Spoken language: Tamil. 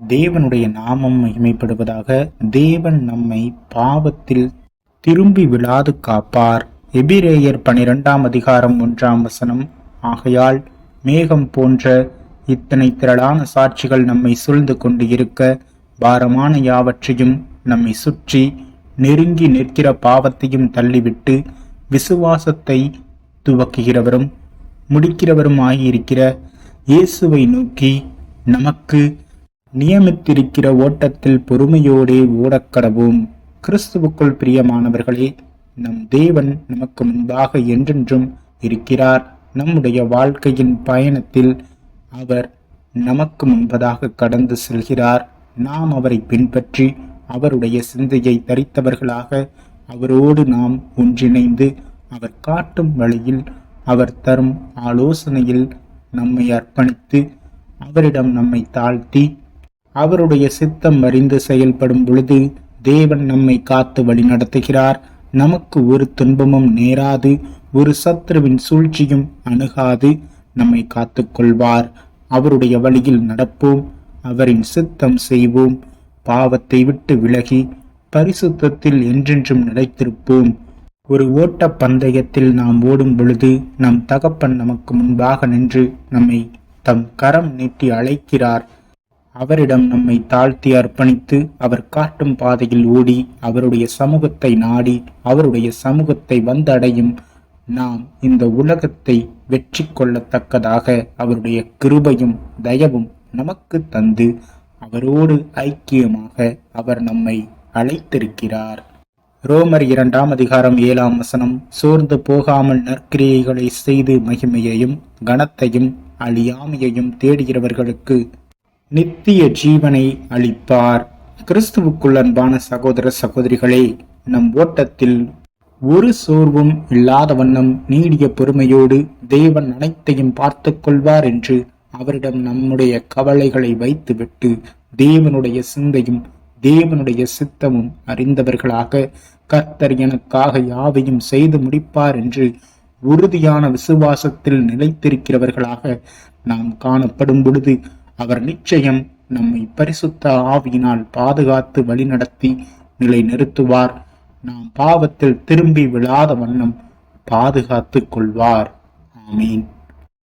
தேவனுடைய நாமம் மகிமைப்படுவதாக தேவன் நம்மை பாவத்தில் திரும்பி விழாது காப்பார். எபிரேயர் பனிரெண்டாம் அதிகாரம் ஒன்றாம் வசனம். ஆகையால் மேகம் போன்ற இத்தனை திரளான சாட்சிகள் நம்மை சூழ்ந்து கொண்டு இருக்க பாரமான யாவற்றையும் நம்மை சுற்றி நெருங்கி நிற்கிற பாவத்தையும் தள்ளிவிட்டு விசுவாசத்தை துவக்குகிறவரும் முடிக்கிறவரும் ஆகியிருக்கிற இயேசுவை நோக்கி நமக்கு நியமித்திருக்கிற ஓட்டத்தில் பொறுமையோடே ஓடக்கடவும் கிறிஸ்துவுக்குள் பிரியமானவர்களே நம் தேவன் நமக்கு முன்பாக என்றென்றும் இருக்கிறார். நம்முடைய வாழ்க்கையின் பயணத்தில் அவர் நமக்கு முன்பதாக கடந்து செல்கிறார். நாம் அவரை பின்பற்றி அவருடைய சிந்தையை தரித்தவர்களாக அவரோடு நாம் ஒன்றிணைந்து அவர் காட்டும் வழியில் அவர் தரும் ஆலோசனையில் நம்மை அர்ப்பணித்து அவரிடம் நம்மை தாழ்த்தி அவருடைய சித்தம் அறிந்து செயல்படும் பொழுது தேவன் நம்மை காத்து வழி நடத்துகிறார். நமக்கு ஒரு துன்பமும் நேராது ஒரு சத்ருவின் சூழ்ச்சியும் அணுகாது நம்மை காத்துக்கொள்வார் அவருடைய வழியில் நடப்போம் அவரின் சித்தம் செய்வோம் பாவத்தை விட்டு விலகி பரிசுத்தத்தில் என்றென்றும் நிலைத்திருப்போம். ஒரு ஓட்ட பந்தயத்தில் நாம் ஓடும் பொழுது நம் தகப்பன் நமக்கு முன்பாக நின்று நம்மை தம் கரம் நீட்டி அழைக்கிறார். அவரிடம் நம்மை தாழ்த்தி அர்ப்பணித்து அவர் காட்டும் பாதையில் ஓடி அவருடைய சமூகத்தை நாடி அவருடைய சமூகத்தை வந்தடையும் நாம் இந்த உலகத்தை வெற்றி கொள்ளத்தக்கதாக அவருடைய கிருபையும் தயவும் நமக்கு தந்து அவரோடு ஐக்கியமாக அவர் நம்மை அழைத்திருக்கிறார். ரோமர் இரண்டாம் அதிகாரம் ஏழாம் வசனம் சோர்ந்து போகாமல் நற்கிரியைகளை செய்து மகிமையையும் கனத்தையும் அழியாமையையும் தேடுகிறவர்களுக்கு நித்திய ஜீவனை அளிப்பார் கிறிஸ்துவுக்குள் அன்பான சகோதர சகோதரிகளே நம் ஓட்டத்தில் ஒரு சோர்வும் இல்லாத வண்ணம் நீடிய பொறுமையோடு தேவன் அனைத்தையும் பார்த்து கொள்வார் என்று அவரிடம் நம்முடைய கவலைகளை வைத்துவிட்டு தேவனுடைய சிந்தையும் தேவனுடைய சித்தமும் அறிந்தவர்களாக கர்த்தர் எனக்காக யாவையும் செய்து முடிப்பார் என்று உறுதியான விசுவாசத்தில் நிலைத்திருக்கிறவர்களாக நாம் காணப்படும் பொழுது அவர் நிச்சயம் நம்மை பரிசுத்த ஆவியினால் பாதுகாத்து வழிநடத்தி நிலை நிறுத்துவார் நாம் பாவத்தில் திரும்பி விழாத வண்ணம் பாதுகாத்துக் கொள்வார். ஆமீன்.